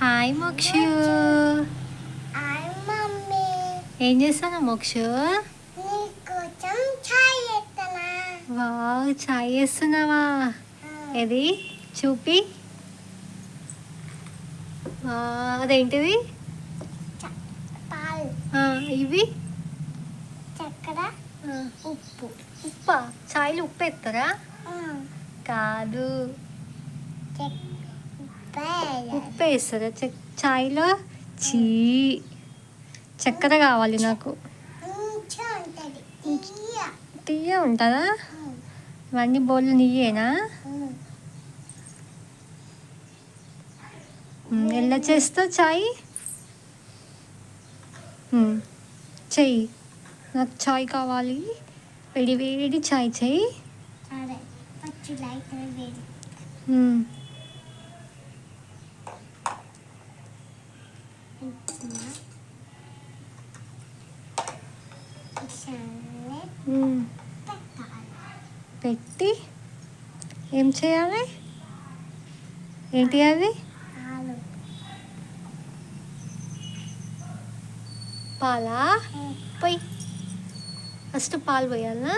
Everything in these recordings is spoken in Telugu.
హాయ్ మోక్షు ఏం చేస్తాను మోక్షు వావ్ చాయ్ చేస్తున్నావా ఏది చూపి అదేంటిది ఇవి చక్కెర ఉప్పు ఉప్పా చాయ్లో ఉప్పు ఎత్తారా కాదు వేస్తారా చెక్ చాయ్లో చీ. చక్కెర కావాలి నాకు. తీయ ఉంటుందా? ఇవన్నీ బోళ్ళు నీయేనా? ఎలా చేస్తావు చాయ్ చెయ్యి. నాకు చాయ్ కావాలి. వేడి వేడి చాయ్ చెయ్యి. పెట్టి ఏం చేయాలి? ఏంటి అది? పాలు. పాలా? పోయి. ఫస్ట్ పాలు పోయాలా?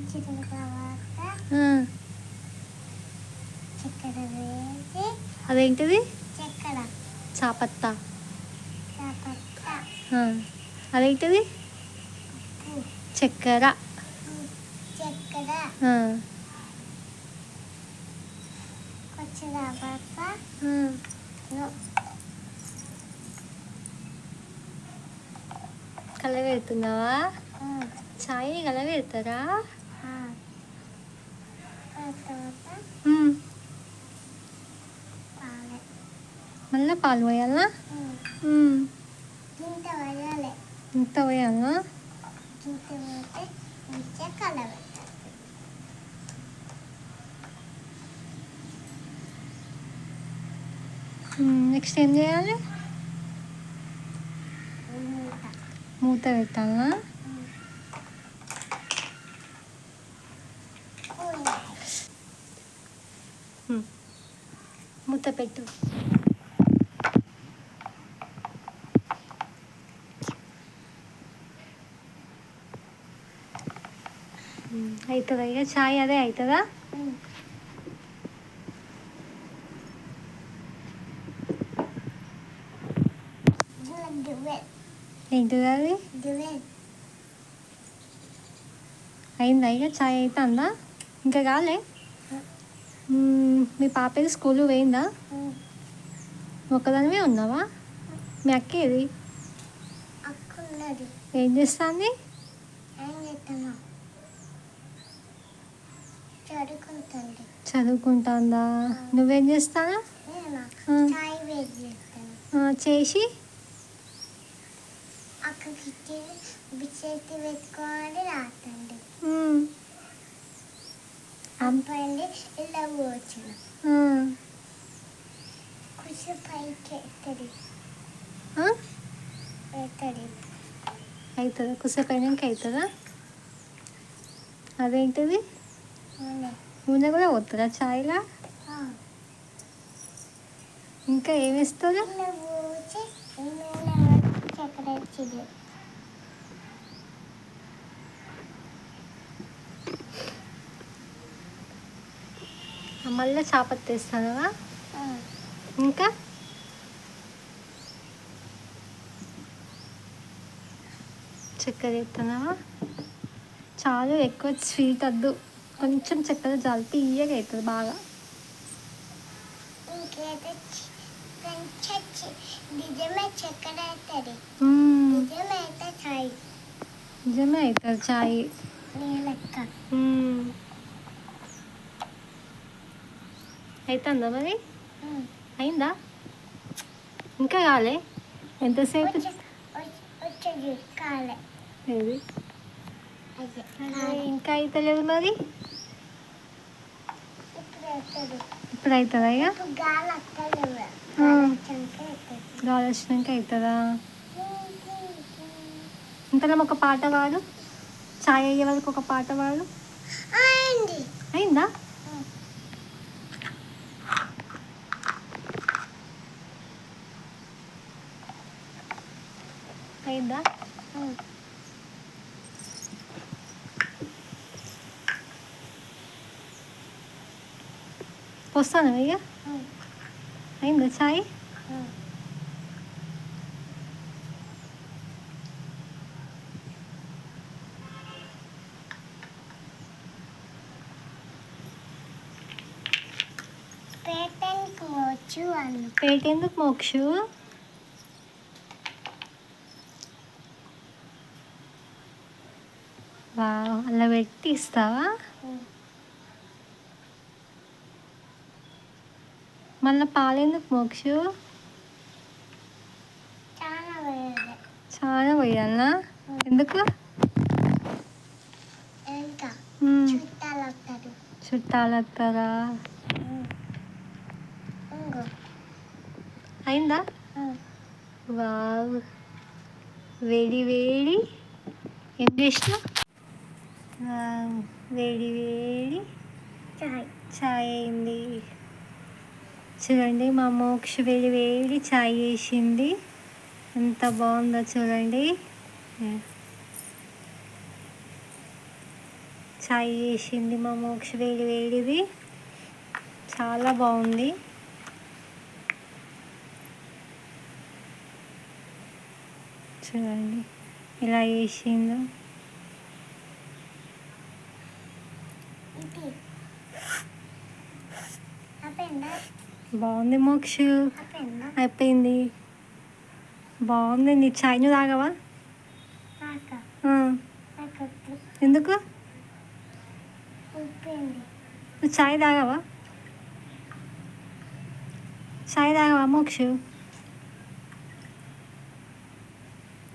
ఉంచిన తర్వాత ఆ. చక్కెర వేసి అదేంటిది? చక్కెర. చాపత్తా. అదేంటిది? చక్కెర. చక్కెర. వచ్చిన తర్వాత కలవెడుతున్నావా మళ్ళీ పాలు పోయాలా. ఇంత పోయాలా. నెక్స్ట్ ఏం చేయాలి? మూత. మూత పెట్టాలా? మూత పెట్టు ఉమ్, అవుతుందా ఇక చాయ్ అదే అవుతుందా ఉమ్. దువ్వె దువ్వె ఏంటిది అది దువ్వె అయిందా ఇక చాయ్ అవుతుందా ఇంకా కాలే మ్మ్, మీ పాపది స్కూల్ పోయిందా? ఉమ్. ఒక్కదానివే ఉన్నావా? మీ అక్క ఏది? ఏం చేస్తుంది? చదువుకుంటుంది. నువ్వేం చేస్తానా? ఆ, చేసి? అక్కకి బిస్కెట్ పెట్టుకోవాలి రాతండి అబ్బాయి ఇలా ఆ, కుర్చీ పైకి ఎత్తది ఆ? ఎత్తది అవుతుందా కుసేపు అయినాక అవుతుందా అదేంటిది. నూనె కూడా పోతుందా చాయ్లా ఆ. ఇంకా ఏమి వేసి చక్కెర మళ్ళీ చాపత్తి వేస్తానా ఆ. ఇంకా? చక్కెర వేస్తున్నావా చాలు ఎక్కువ స్వీట్ వద్దు. కొంచెం చక్కెర చాలు తీయగా అవుతుంది బాగా. నిజమే అవుతుంది. చాయ్ నిజమే అవుతుంది మరి. అయిందా? ఇంకా కాలే? ఎంతసేపు? ఏది? ఇంకా అవుతలేదు మరి? ఇప్పుడు అవుతుంది ఇక? గాలి వచ్చినాక అవుతుందా ఇంతలో ఒక పాట పాడు. చాయ్ అయ్యే వరకు ఒక పాట పాడు. అయింది? అయిందా అయిందా వస్తాను ఇక అయిందా చాయ్ పేటెంట్కి వచ్చు వాళ్ళు పేటెందుకు మోక్షు వావ్ అలా పెట్టి ఇస్తావా? మళ్ళీ పాలెందుకు మోక్షు? చాలా పోయాలా ఎందుకు. చుట్టాలు వస్తారు అయిందా? వావ్. వేడి వేడి. ఏం చేసిన వేడి వేడి చాయ్. చాయ్ అయింది. చూడండి మా మోక్ష వేడి వేడి చాయ్ వేసింది ఎంత బాగుందో చూడండి. చాయ్ వేసింది మా మోక్ష వేడి వేడిది. చాలా బాగుంది. చూడండి ఇలా వేసిందో బాగుంది మోక్ష. అయిపోయింది. బాగుంది. నీ చాయ్ నువ్వు తాగవా? ఎందుకు? నువ్వు చాయ్ తాగవా? చాయ్ తాగవా మోక్షు?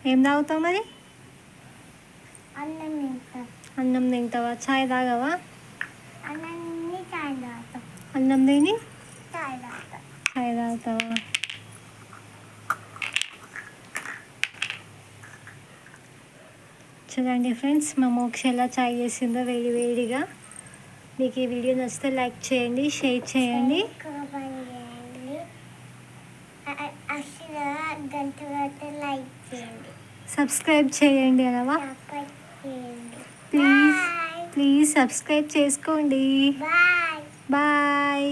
ఏం తాగుతావు మరి? అన్నం అన్నం తింటావా? చాయ్ తాగవా? అన్నం తిని? చాయ్ తాగుతావా చూడండి ఫ్రెండ్స్ మా మోక్ష ఎలా చాయ్ చేసిందో వేడి వేడిగా మీకు ఈ వీడియో నచ్చితే లైక్ చేయండి షేర్ చేయండి సబ్స్క్రైబ్ చేయండి అనవా ప్లీజ్ ప్లీజ్ సబ్స్క్రైబ్ చేసుకోండి బాయ్